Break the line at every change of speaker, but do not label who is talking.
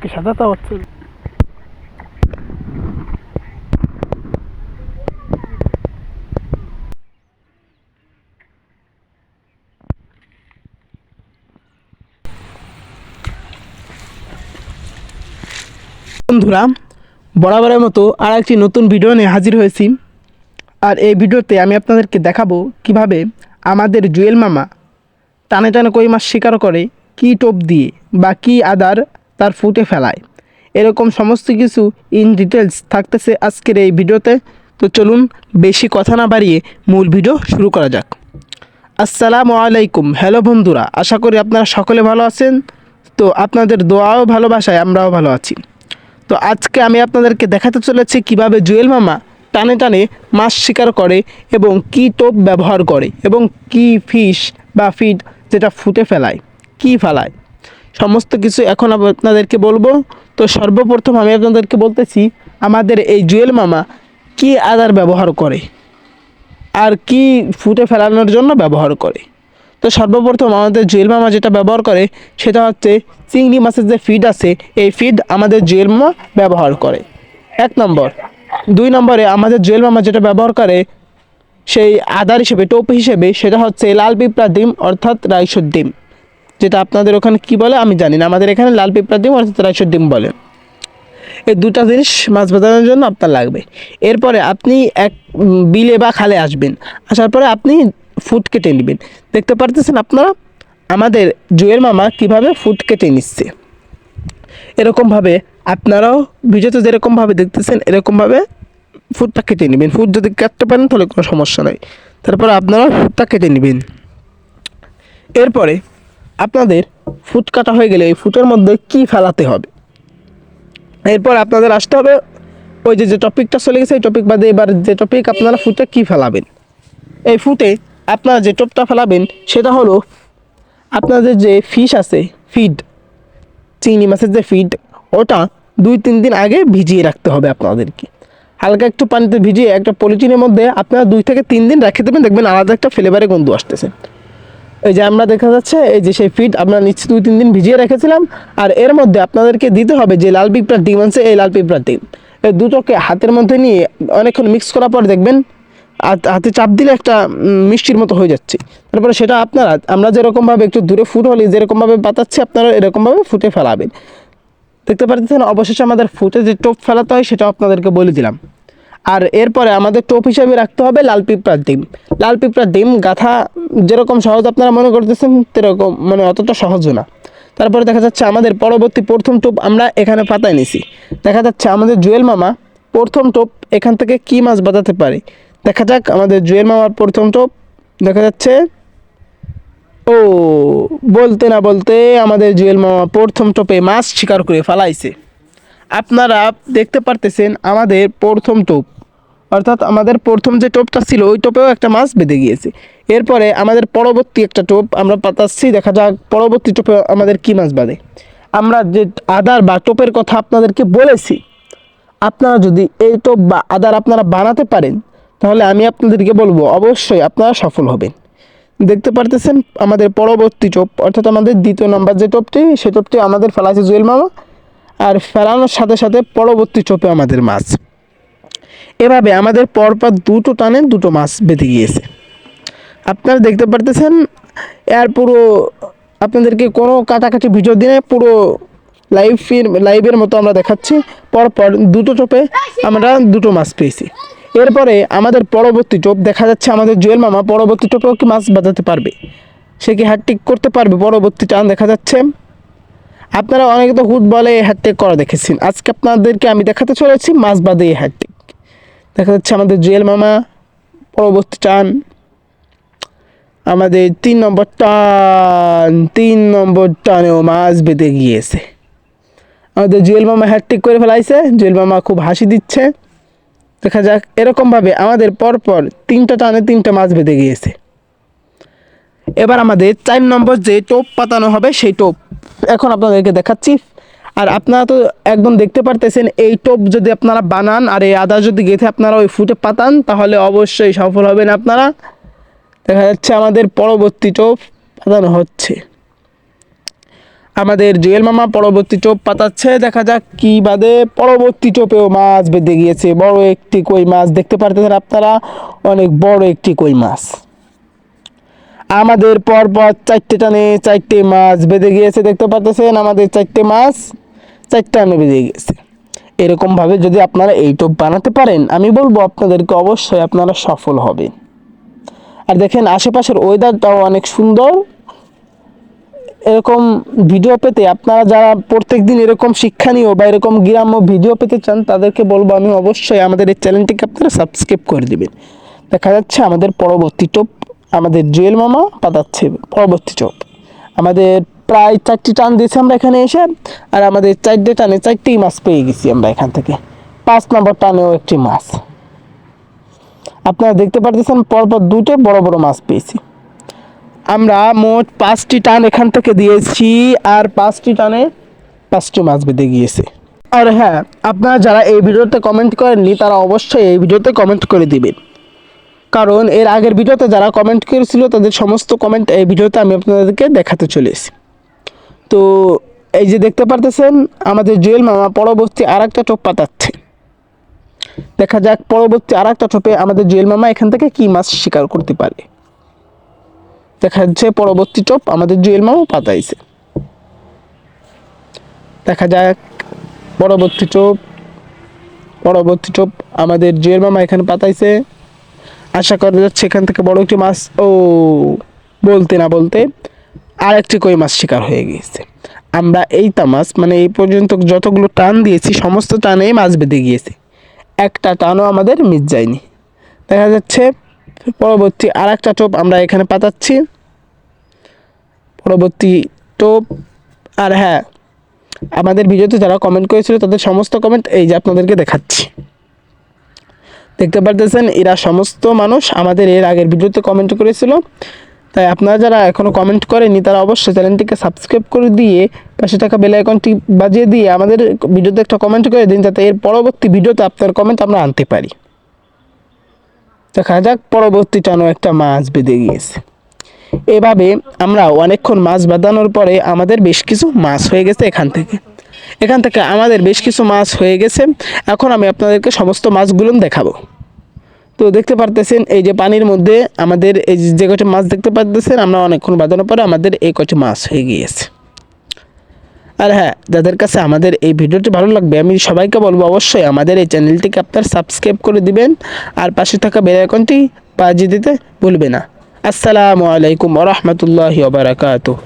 কি সাদাটা হচ্ছে। বন্ধুরা, বরাবরের মতো আর একটি নতুন ভিডিও নিয়ে হাজির হয়েছি। আর এই ভিডিওতে আমি আপনাদেরকে দেখাবো কীভাবে আমাদের জুয়েল মামা টানে টানে কই মাছ শিকার করে, কি টোপ দিয়ে বা কি আদার তার ফুটে ফেলায়। এরকম সমস্ত কিছু ইন ডিটেলস থাকতেছে আজকের এই ভিডিওতে। তো চলুন বেশি কথা না বাড়িয়ে মূল ভিডিও শুরু করা যাক। আসসালামু আলাইকুম। হ্যালো বন্ধুরা, আশা করি আপনারা সকলে ভালো আছেন। তো আপনাদের দোয়াও ভালোবাসায় আমরাও ভালো আছি। তো আজকে আমি আপনাদেরকে দেখাতে চলেছি কীভাবে জুয়েল মামা টানে টানে মাছ শিকার করে এবং কি টোপ ব্যবহার করে এবং কি ফিশ বা ফিড যেটা ফুটে ফেলায়, কি ফেলায়। সমস্ত কিছু এখন আপনাদেরকে বলব। তো সর্বপ্রথম আমি আপনাদেরকে বলতেছি, আমাদের এই জুয়েল মামা কি আদার ব্যবহার করে? আর কি ফুটে ফেলানোর জন্য ব্যবহার করে? তো সর্বপ্রথম আমাদের জুয়েল মামা যেটা ব্যবহার করে, সেটা হচ্ছে চিংড়ি মাছের যে ফিড আছে, এই ফিড আমাদের জুয়েল মামা ব্যবহার করে। এক নম্বর। দুই নম্বরে আমাদের জুয়েল মামা যেটা ব্যবহার করে, সেই আদার হিসেবে, টোপ হিসেবে, সেটা হচ্ছে লাল পিঁপড়া ডিম, অর্থাৎ রাইসর ডিম। যেটা আপনাদের ওখানে কি বলে, আমি জানি না। আমাদের এখানে লাল পিঁপড়া ডিম অর্থাৎ রাইসর ডিম বলে। এই দুটা জিনিস মাছ বাজানোর জন্য আপনার লাগবে। এরপরে আপনি এক বিলে বা খালে আসবেন। আসার পরে আপনি ফুট কেটে নেবেন। দেখতে পারতেছেন আপনারা? আমাদের জুয়েল মামা কীভাবে ফুট কেটে নিচ্ছে। এরকমভাবে আপনারাও ভিডিওতে যেরকমভাবে দেখতেছেন, এরকমভাবে ফুটটা কেটে নেবেন। ফুট যদি কাটতে পারেন তাহলে কোনো সমস্যা নাই। তারপরে আপনারা ফুটটা কেটে নেবেন। এরপরে আপনাদের ফুট কাটা হয়ে গেলে এই ফুটের মধ্যে কি ফেলাতে হবে? এরপর আপনাদের আসতে হবে ওই যে যে টপিকটা চলে গেছে এই টপিক বাদে এবার যে টপিক আপনারা ফুটে কি ফেলাবেন? এই ফুটে আপনারা যে টপটা ফেলাবেন, সেটা হলো আপনাদের যে ফিশ আছে, ফিড, চিংড়ি মাছের যে ফিড, ওটা দুই তিন দিন আগে ভিজিয়ে রাখতে হবে আপনাদেরকে। হালকা একটু পানিতে ভিজিয়ে একটা পলিথিনের মধ্যে আপনারা দুই থেকে তিন দিন রেখে দেবেন, দেখবেন আলাদা একটা ফ্লেভারে গন্ধ আসতেছে। এই যে আমরা দেখা যাচ্ছে, এই যে সেই ফিড আমরা নিচ্ছি দুই তিন দিন ভিজিয়ে রেখেছিলাম, আর এর মধ্যে আপনাদেরকে দিতে হবে যে লাল পিঁপড়ার ডিম আছে এই লাল পিঁপড়ার ডিম। এই দুটোকে হাতের মধ্যে নিয়ে অনেকক্ষণ মিক্স করার পর দেখবেন, হাত- চাপ দিলে একটা মিষ্টির মতো হয়ে যাচ্ছে। তারপরে সেটা আপনারা, আমরা যেরকমভাবে একটু দূরে ফুট হলে যেরকমভাবে পাতাচ্ছি আপনারা এরকমভাবে ফুটে ফেলাবেন। দেখতে পাচ্ছেন অবশেষে আমাদের ফুটে যে টোপ ফেলাতে হয়, সেটাও আপনাদেরকে বলে দিলাম। আর এরপরে আমাদের টোপ হিসাবে রাখতে হবে লাল পিঁপড়ার ডিম। লাল পিঁপড়ার ডিম গাথা যেরকম সহজ আপনারা মনে করতেছেন সেরকম মানে অতটা সহজও না। তারপরে দেখা যাচ্ছে আমাদের পরবর্তী প্রথম টোপ আমরা এখানে পাতায় নিছি। দেখা যাচ্ছে আমাদের জুয়েল মামা প্রথম টোপ এখান থেকে কি মাছ বাজাতে পারে? দেখা যাক আমাদের জুয়েল মামার প্রথম টোপ। দেখা যাচ্ছে, ও, বলতে না বলতে আমাদের জুয়েল মামা প্রথম টোপে মাছ শিকার করে ফালাইছে। আপনারা দেখতে পারতেছেন আমাদের প্রথম টোপ। অর্থাৎ আমাদের প্রথম যে টোপটা ছিল, ওই টোপেও একটা মাছ বেঁধে গিয়েছে। এরপরে আমাদের পরবর্তী একটা টোপ আমরা পাতাচ্ছি, দেখা যাক পরবর্তী টোপে আমাদের কী মাছ বাঁধে। আমরা যে আদার বা টোপের কথা আপনাদেরকে বলেছি, আপনারা যদি এই টোপ বা আদার আপনারা বানাতে পারেন, তাহলে আমি আপনাদেরকে বলব, অবশ্যই আপনারা সফল হবেন। দেখতে পারতেছেন আমাদের পরবর্তী টোপ, অর্থাৎ আমাদের দ্বিতীয় নম্বর যে টোপটি, সে টোপটি আমাদের ফেলাছে জুয়েল মামা। আর ফেলানোর সাথে সাথে পরবর্তী চোপে আমাদের মাছ। এভাবে আমাদের পরপর দুটো টানে দুটো মাছ বেঁধে গিয়েছে। আপনারা দেখতে পারতেছেন, এর পুরো আপনাদেরকে কোনো কাটাকাটি ভিডিও দিনে পুরো লাইভ লাইভের মতো আমরা দেখাচ্ছি। পরপর দুটো টোপে আমরা দুটো মাছ পেয়েছি। এরপরে আমাদের পরবর্তী টোপ দেখা যাচ্ছে আমাদের জুয়েল মামা, পরবর্তী টোপেও কি মাছ বাজাতে পারবে? সে কি হ্যাট্রিক করতে পারবে? পরবর্তী টান দেখা যাচ্ছে। আপনারা অনেকে তো হুট বলে হ্যাট্রিক করা দেখেছেন। আজকে আপনাদেরকে আমি দেখাতে চলেছি মাছ বাদে হ্যাট্রিক দেখা যাচ্ছে আমাদের জুয়েল মামা পরবর্তী টান। আমাদের তিন নম্বর টান, তিন নম্বর টানেও মাছ বেঁধে গিয়েছে। আমাদের জুয়েল মামা হ্যাট্রিক করে ফেলাইছে। জুয়েল মামা খুব হাসি দিচ্ছে। দেখা যাক, এরকমভাবে আমাদের পরপর তিনটা টানে তিনটা মাছ বেঁধে গিয়েছে। এবার আমাদের চার নম্বর যে টোপ পাতানো হবে, সেই টোপ। এখন আপনাদেরকে দেখাচ্ছি। আর আপনারা তো একদম দেখতে পারতেছেন, এই টোপ যদি আপনারা বানান আর এই আদা যদি গেঁথে আপনারা ওই ফুটে পাতান, তাহলে অবশ্যই সফল হবেন আপনারা। দেখা যাচ্ছে আমাদের পরবর্তী টোপ পাতানো হচ্ছে। আমাদের জুয়েল মামা পরবর্তী চোপ পাতাচ্ছে। দেখা যাক কি বাদে পরবর্তী চোপেও মাছ বেঁধে গিয়েছে। বড় একটি কই মাছ, দেখতে পারতেছেন আপনারা? অনেক বড় একটি কই মাছ। আমাদের পরপর চারটে টানে চারটে মাছ বেঁধে গিয়েছে, দেখতে পাচ্ছেন আমাদের চারটে মাছ চারটে টানে বেঁধে গিয়েছে। এরকমভাবে যদি আপনারা এই টোপ বানাতে পারেন, আমি বলব আপনাদেরকে অবশ্যই আপনারা সফল হবেন। আর দেখেন, আশেপাশের ওয়েদারটাও অনেক সুন্দর। এরকম ভিডিও পেতে আপনারা যারা প্রত্যেক দিন এরকম শিক্ষণীয় বা এরকম গ্রাম্য ভিডিও পেতে চান, তাদেরকে বলব আমি অবশ্যই আমাদের এই চ্যানেলটিকে আপনারা সাবস্ক্রাইব করে দেবেন। দেখা যাচ্ছে আমাদের পরবর্তী টোপ আমাদের জুয়েল মামা পাতাচ্ছে পরবর্তী চোপ আমাদের প্রায় চারটি টান দিয়েছি আমরা এখানে এসে, আর আমাদের চারটে টানে চারটেই মাছ পেয়ে গেছি আমরা এখান থেকে। পাঁচ নম্বর টানেও একটি মাছ। আপনারা দেখতে পারতেছেন পরপর দুটো বড় বড় মাছ পেয়েছি। আমরা মোট পাঁচটি টান এখান থেকে দিয়েছি, আর পাঁচটি টানে পাঁচটি মাছ বেঁধে গিয়েছে। আর হ্যাঁ আপনারা যারা এই ভিডিওতে কমেন্ট করেননি, তারা অবশ্যই এই ভিডিওতে কমেন্ট করে দিবেন। কারণ এর আগের ভিডিওতে যারা কমেন্ট করেছিল, তাদের সমস্ত কমেন্ট এই ভিডিওতে আমি আপনাদেরকে দেখাতে চলে চলেছি। তো এই যে দেখতে পারতেছেন, আমাদের জুয়েল মামা পরবর্তী আর একটা টোপ পাতাচ্ছে দেখা যাক পরবর্তী আর একটা টোপে আমাদের জুয়েল মামা এখান থেকে কি মাছ শিকার করতে পারে। দেখা যাচ্ছে পরবর্তী টোপ আমাদের জুয়েল মামা পাতাইছে দেখা যাক পরবর্তী টোপ পরবর্তী টোপ আমাদের জুয়েল মামা এখানে পাতাইছে আশা করা যাচ্ছে এখান থেকে বড় একটি মাছ, ও, বলতে না বলতে আর একটি কই মাছ শিকার হয়ে গিয়েছে। আমরা এই তামাস মানে এই পর্যন্ত যতগুলো টান দিয়েছি, সমস্ত টানেই মাছ বেঁধে গিয়েছে। একটা টানও আমাদের মিস যায়নি। দেখা যাচ্ছে পরবর্তী আর একটা টোপ আমরা এখানে পাতাচ্ছি। পরবর্তী টোপ, আর হ্যাঁ আমাদের ভিডিওতে যারা কমেন্ট করেছিল, তাদের সমস্ত কমেন্ট এই যে আপনাদেরকে দেখাচ্ছি। দেখতে পারতেছেন, এরা সমস্ত মানুষ আমাদের এর আগের ভিডিওতে কমেন্ট করেছিল। তাই আপনারা যারা এখনও কমেন্ট করেনি তারা অবশ্যই চ্যানেলটিকে সাবস্ক্রাইব করে দিয়ে পাশে থাকা বেল আইকনটি বাজিয়ে দিয়ে আমাদের ভিডিওতে একটা কমেন্ট করে দিন, যাতে এর পরবর্তী ভিডিওতে আপনার কমেন্ট আমরা আনতে পারি। দেখা যাক পরবর্তী টানো একটা মাছ বেঁধে গিয়েছে। এভাবে আমরা অনেকক্ষণ মাছ বাঁধানোর পরে আমাদের বেশ কিছু মাছ হয়ে গেছে এখান থেকে। এখান থেকে আমাদের বেশ কিছু মাছ হয়ে গেছে। এখন আমি আপনাদেরকে সমস্ত মাছগুলো দেখাবো। তো দেখতে পারতেছেন, এই যে পানির মধ্যে আমাদের এই যে- কটি মাছ দেখতে পারতেছেন, আমরা অনেকক্ষণ বাঁধানোর পরে আমাদের এই কটি মাছ হয়ে গিয়েছে। আর হ্যাঁ যাদের কাছে আমাদের এই ভিডিওটি ভালো লাগবে, আমি সবাইকে বলব অবশ্যই আমাদের এই চ্যানেলটিকে আপনার সাবস্ক্রাইব করে দিবেন, আর পাশে থাকা বেল আইকনটি বাজিয়ে দিতে ভুলবে না। আসসালামু আলাইকুম ওরহমতুল্লাহি ওবরাকাতুহ